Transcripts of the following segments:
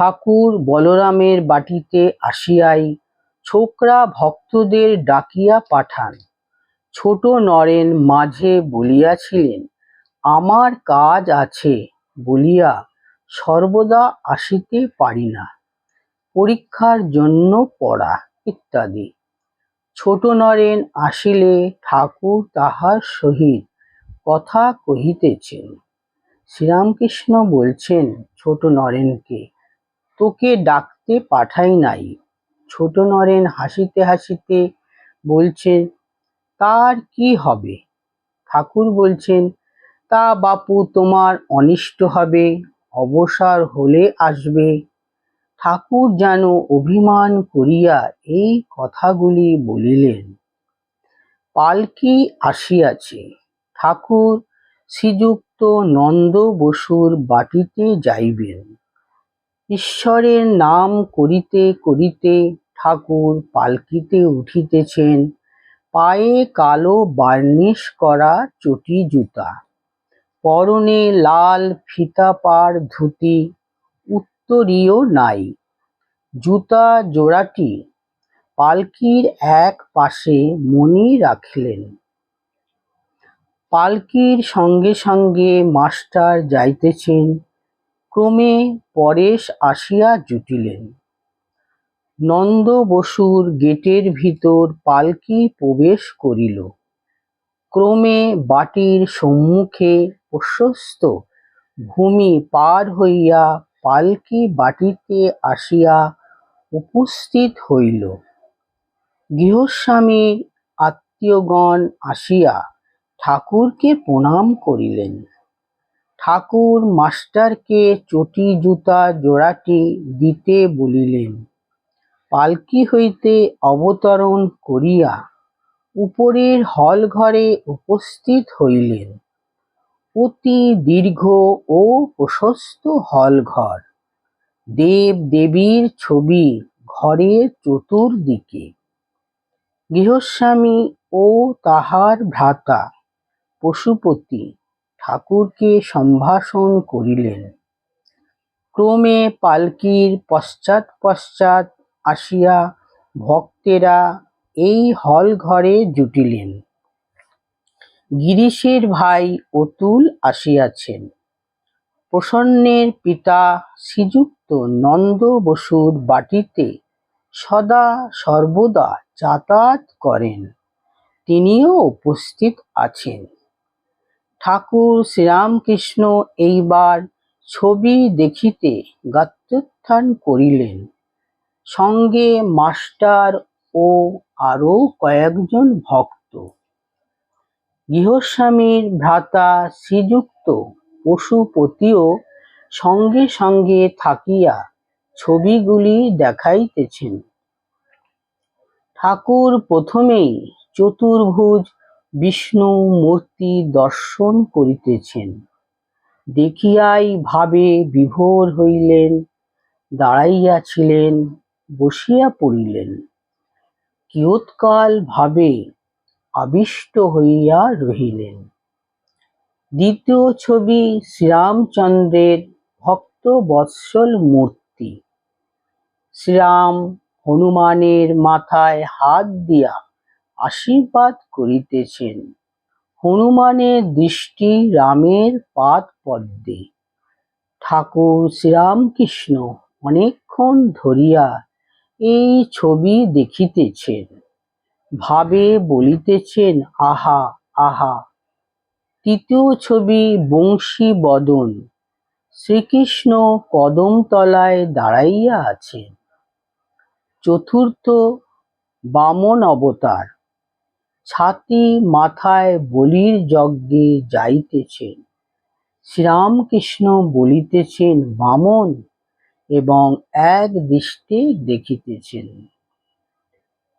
ঠাকুর বলরামের বাটিতে আসিয়াই ছোকরা ভক্তদের ডাকিয়া পাঠান। ছোট নরেন মাঝে বলিয়াছিলেন, আমার কাজ আছে বলিয়া সর্বদা আসিতে পারি না। পরীক্ষার জন্য পড়া ইত্যাদি। ছোট নরেন আসিলে ঠাকুর তাহার সহিত কথা কহিতেছেন। শ্রীরামকৃষ্ণ বলছেন ছোট নরেনকে তোকে ডাকতে পাঠাই নাই। ছোট নরেন হাসিতে হাসিতে বলছেন, তার কি হবে? ঠাকুর বলছেন, তা বাপু তোমার অনিষ্ট হবে, অবসর হলে আসবে। ঠাকুর যেন অভিমান করিয়া এই কথাগুলি বলিলেন। পালকি আসিয়াছে। ঠাকুর শ্রীযুক্ত নন্দ বসুর বাটিতে যাইবেন। ঈশ্বরের নাম করিতে করিতে ঠাকুর পালকিতে উঠিতেছেন। পায়ে কালো বার্নিশ করা চটি জুতা, পরনে লাল ফিতাপাড় ধুতি, উত্তরীয় নাই। জুতা জোড়াটি পালকির এক পাশে মণি রাখিলেন। পালকির সঙ্গে সঙ্গে মাস্টার যাইতেছেন। ক্রমে পরেশ আসিয়া জুটিলেন। নন্দ বসুর গেটের ভিতর পালকি প্রবেশ করিল। ক্রমে বাটির সম্মুখে প্রশস্ত ভূমি পার হইয়া পালকি বাটিতে আসিয়া উপস্থিত হইল। গৃহস্বামীর আত্মীয়গণ আসিয়া ঠাকুরকে প্রণাম করিলেন। ঠাকুর মাস্টারকে চটি জুতা জোড়াটি দিতে বলিলেন, পালকি হইতে অবতরণ করিয়া উপরের হলঘরে উপস্থিত হইলেন। অতি দীর্ঘ ও প্রশস্ত হলঘর, দেব দেবীর ছবি ঘরের চতুর্দিকে। গৃহস্বামী ও তাহার ভ্রাতা, পশুপতি ঠাকুরকে সম্ভাষণ করিলেন। ক্রমে পালকির পশ্চাৎ পশ্চাৎ আসিয়া ভক্তেরা এই হল ঘরে জুটিলেন। গিরিশের ভাই অতুল আসিয়াছেন। প্রসন্নের পিতা শ্রীযুক্ত নন্দ বসুর বাটিতে সদা সর্বদা যাতায়াত করেন। তিনিও উপস্থিত আছেন। ঠাকুর শ্রীরামকৃষ্ণ এইবার ছবি দেখিতে গাত্রোত্থান করিলেন। সঙ্গে মাস্টার ও আরও কয়েকজন ভক্ত। গৃহস্বামীর ভ্রাতা শ্রীযুক্ত পশুপতিও সঙ্গে সঙ্গে থাকিয়া ছবিগুলি দেখাইতেছেন। ঠাকুর প্রথমেই চতুর্ভুজ বিষ্ণু মূর্তি দর্শন করিতেছেন। দেখিয়াই ভাবে বিভোর হইলেন, দাঁড়াইয়াছিলেন, বসিয়া পড়িলেন। কিয়ৎকাল ভাবে আবিষ্ট হইয়া রহিলেন। দ্বিতীয় ছবি শ্রীরামচন্দ্রের ভক্তবৎসল মূর্তি। শ্রীরাম হনুমানের মাথায় হাত দিয়া আশীর্বাদ করিতেছেন। হনুমানের দৃষ্টি রামের পাদ পদ্মে। ঠাকুর শ্রীরামকৃষ্ণ অনেকক্ষণ ধরিয়া এই ছবি দেখিতেছেন। ভাবে বলিতেছেন, আহা আহা। তৃতীয় ছবি, বংশী বদন। শ্রীকৃষ্ণ কদমতলায় দাঁড়াইয়া আছেন। চতুর্থ, বামন অবতার। ছাতি মাথায় বলির যজ্ঞে যাইতেছেন। শ্রীরামকৃষ্ণ বলিতেছেন, বামন! এবং এক দৃষ্টে দেখিতেছেন।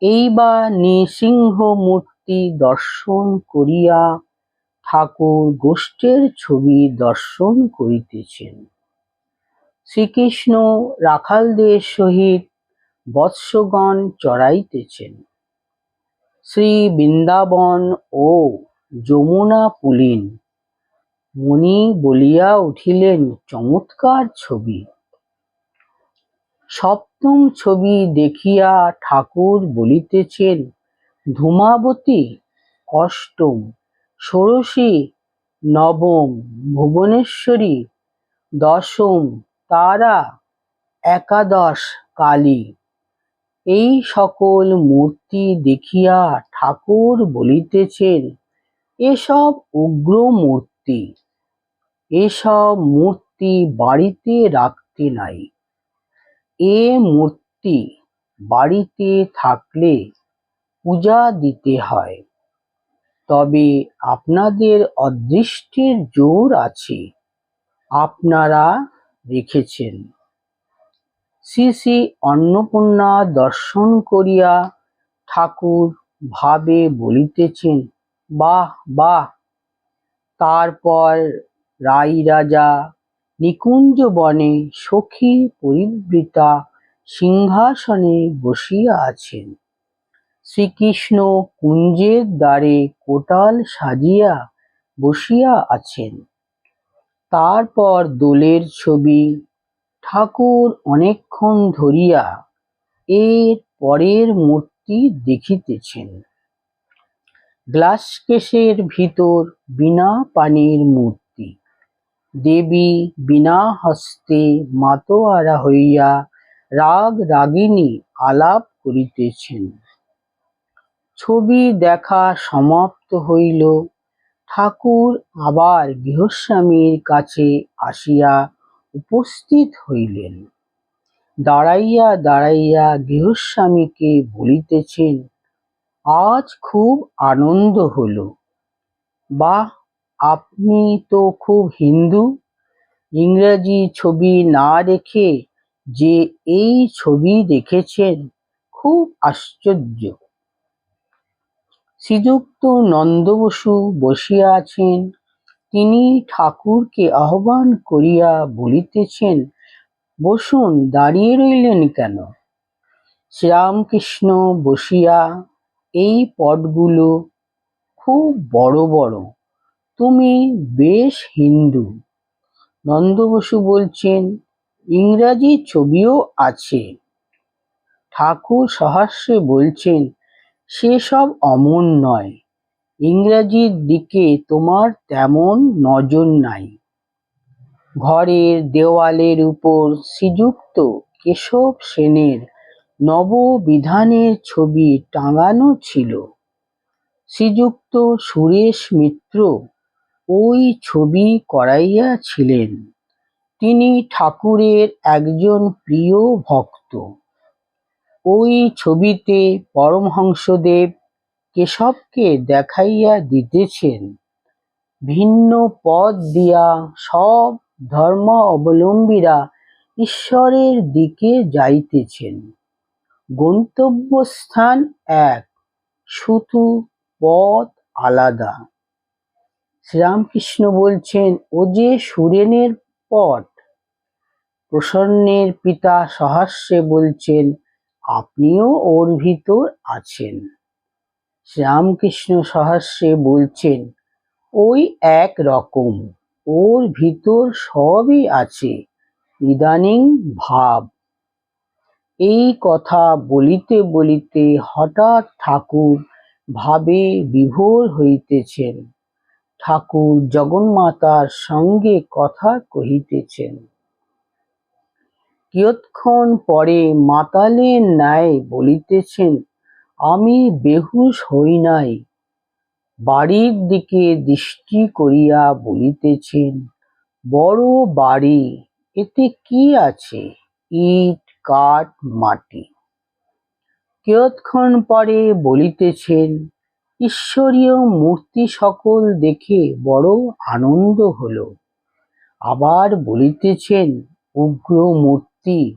এইবার নৃসিংহ মূর্তি দর্শন করিয়া ঠাকুর গোষ্ঠের ছবি দর্শন করিতেছেন। শ্রীকৃষ্ণ রাখালদের সহিত বৎসগণ চড়াইতেছেন। শ্রী বৃন্দাবন ও যমুনা পুলিন। মণি বলিয়া উঠিলেন, চমৎকার ছবি। সপ্তম ছবি দেখিয়া ঠাকুর বলিতেছেন, ধূমাবতী, অষ্টম, ষোড়শী, নবম, ভুবনেশ্বরী, দশম, তারা, একাদশ, কালী। এই সকল মূর্তি দেখিয়া ঠাকুর বলিতেছেন, এসব উগ্র মূর্তি এসব মূর্তি বাড়িতে রাখতে নাই। এ মূর্তি বাড়িতে থাকলে পূজা দিতে হয়। তবে আপনাদের অদৃষ্টের জোর আছে, আপনারা রেখেছেন। শ্রী শ্রী অন্নপূর্ণা দর্শন করিয়া ঠাকুর ভাবে বলিতেছেন, বাহ বাহ! তারপর রাই রাজা নিকুঞ্জ বনে সখী পরিবৃতা সিংহাসনে বসিয়া আছেন। শ্রীকৃষ্ণ কুঞ্জের দ্বারে কোটাল সাজিয়া বসিয়া আছেন। তারপর দোলের ছবি ঠাকুর অনেকক্ষণ ধরিয়া এর পরের মূর্তি দেখিতেছেন। গ্লাস কেসের ভিতর বিনা পানির মূর্তি। দেবী বিনা হস্তে মাতোয়ারা হইয়া রাগ রাগিনী আলাপ করিতেছেন। ছবি দেখা সমাপ্ত হইল। ঠাকুর আবার গৃহস্বামীর কাছে আসিয়া উপস্থিত হইলেন। দাঁড়াইয়া দাঁড়াইয়া গৃহস্বামীকে বলিতেছেন, আজ খুব আনন্দ হল। বাহ, আপনি তো খুব হিন্দু। ইংরেজি ছবি না রেখে যে এই ছবি দেখেছেন, খুব আশ্চর্য। শ্রীযুক্ত নন্দবসু বসিয়া আছেন তিনি ঠাকুরকে আহ্বান করিয়া বলিতেছেন, বসুন, দাঁড়িয়ে রইলেন কেন? শ্রীরামকৃষ্ণ বসিয়া এই পটগুলো খুব বড় বড়। তুমি বেশ হিন্দু নন্দবসু বলছেন, ইংরাজি ছবিও আছে ঠাকুর সহাস্যে বলছেন, সেসব অমন নয়। ইংরাজির দিকে তোমার তেমন নজর নাই। ঘরের দেওয়ালের উপর শ্রীযুক্ত কেশব সেনের নববিধানের ছবি টাঙানো ছিল। শ্রীযুক্ত সুরেশ মিত্র ওই ছবি করাইয়াছিলেন। তিনি ঠাকুরের একজন প্রিয় ভক্ত। ওই ছবিতে পরমহংসদেব কেশবকে দেখাইয়া দিতেছেন। ভিন্ন পথ দিয়া সব ধর্ম অবলম্বীরা ঈশ্বরের দিকে যাইতেছেন। গন্তব্যস্থান এক শুধু পথ আলাদা। শ্রীরামকৃষ্ণ বলছেন, ও যে সুরেনের পট। প্রসন্নের পিতা সহাস্যে বলছেন, আপনিও ওর ভিতর আছেন। শ্রীরামকৃষ্ণ সহাস্যে বলছেন, ওই এক রকম, ওর ভিতর সবই আছে। ইদানিং ভাব। এই কথা বলিতে বলিতে হঠাৎ ঠাকুর ভাবে বিভোর হইতেছেন। ঠাকুর জগন্মাতার সঙ্গে কথা কহিতেছেন, কিয়ৎক্ষণ পরে মাতালের ন্যায় বলিতেছেন আমি বেহুশ হই নাই। বাড়ির দিকে দৃষ্টি করিয়া বলিতেছেন, বড় বাড়ি, এতে কি আছে? ইট, কাঠ, মাটি? কিয়ৎক্ষণ পরে বলিতেছেন, ঈশ্বরীয় মূর্তি সকল দেখে বড় আনন্দ হল। আবার বলিতেছেন উগ্র মূর্তি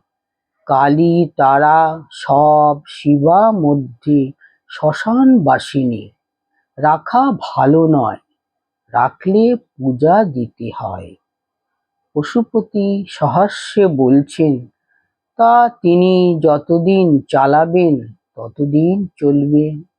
কালী, তারা, সব শিবা মধ্যে শ্মশান শ্মশানবাসিনী রাখা ভালো নয়, রাখলে পূজা দিতে হয়। পশুপতি সহাস্যে বলছেন, তা তিনি যতদিন চালাবেন, ততদিন চলবে।